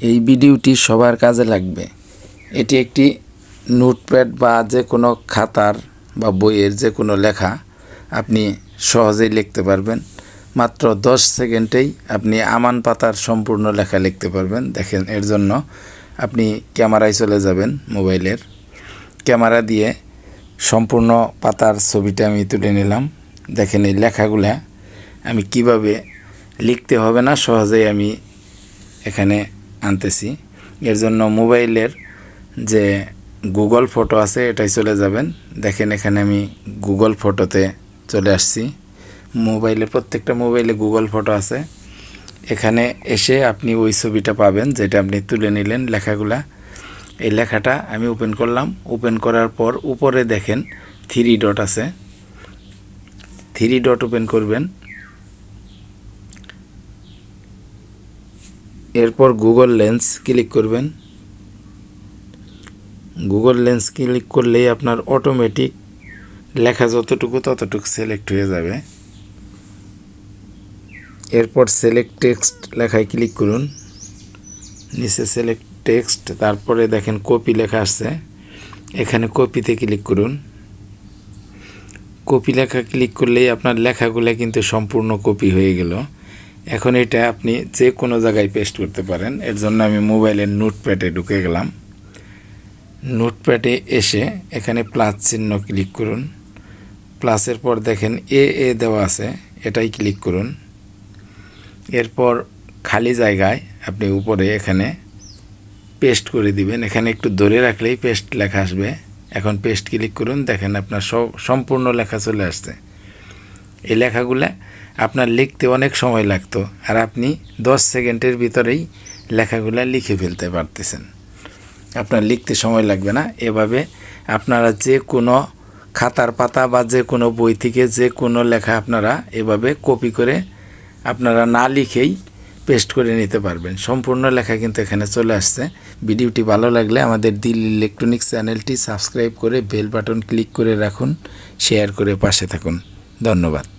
এই ভিডিওটি সবার কাজে লাগবে। এটি একটি নোটপ্যাড বা যে কোনো খাতার বা বইয়ের যে কোনো লেখা আপনি সহজেই লিখতে পারবেন। মাত্র দশ সেকেন্ডেই আপনি আমান পাতার সম্পূর্ণ লেখা লিখতে পারবেন। দেখেন, এর জন্য আপনি ক্যামেরায় চলে যাবেন মোবাইলের। ক্যামেরা দিয়ে সম্পূর্ণ পাতার ছবিটা আমি তুলে নিলাম। দেখেন, এই লেখাগুলা আমি কীভাবে লিখতে হবে না সহজেই আমি এখানে আনতেছি। এর জন্য মোবাইলের যে গুগল ফটো আছে, এটাই চলে যাবেন। দেখেন এখানে আমি গুগল ফটোতে চলে আসছি। মোবাইলে প্রত্যেকটা মোবাইলে গুগল ফটো আছে। এখানে এসে আপনি ওই ছবিটা পাবেন, যেটা আপনি তুলে নিলেন লেখাগুলা। এই লেখাটা আমি ওপেন করলাম। ওপেন করার পর উপরে দেখেন থ্রি ডট আছে। থ্রি ডট ওপেন করবেন। এরপর গুগল লেন্স ক্লিক করবেন। গুগল লেন্স ক্লিক করলেই আপনার অটোমেটিক লেখা যতটুকু ততটুকু সিলেক্ট হয়ে যাবে। এরপর সিলেক্ট টেক্সট লেখায় ক্লিক করুন। নিচে সিলেক্ট টেক্সট তারপরে দেখেন কপি লেখা আসছে। এখানে কপিতে ক্লিক করুন। কপি লেখা ক্লিক করলেই আপনার লেখাগুলো কিন্তু সম্পূর্ণ কপি হয়ে গেল। এখন এটা আপনি যে কোনো জায়গায় পেস্ট করতে পারেন। এর জন্য আমি মোবাইলের নোটপ্যাডে ঢুকে গেলাম। নোটপ্যাডে এসে এখানে প্লাস চিহ্ন ক্লিক করুন। প্লাসের পর দেখেন এ এ দেওয়া আছে, এটাই ক্লিক করুন। এরপর খালি জায়গায় আপনি উপরে এখানে পেস্ট করে দিবেন। এখানে একটু ধরে রাখলেই পেস্ট লেখা আসবে। এখন পেস্ট ক্লিক করুন, দেখেন আপনার সম্পূর্ণ লেখা চলে আসছে। এই লেখাগুলা আপনার লিখতে অনেক সময় লাগতো আর আপনি দশ সেকেন্ডের ভিতরেই লেখাগুলা লিখে ফেলতে পারতেছেন। আপনার লিখতে সময় লাগবে না। এভাবে আপনারা যে কোনো খাতার পাতা বা যে কোনো বই থেকে যে কোনো লেখা আপনারা এভাবে কপি করে আপনারা না লিখেই পেস্ট করে নিতে পারবেন। সম্পূর্ণ লেখা কিন্তু এখানে চলে আসছে। ভিডিওটি ভালো লাগলে আমাদের দিল ইলেকট্রনিক্স চ্যানেলটি সাবস্ক্রাইব করে বেল বাটন ক্লিক করে রাখুন। শেয়ার করে পাশে থাকুন। ধন্যবাদ।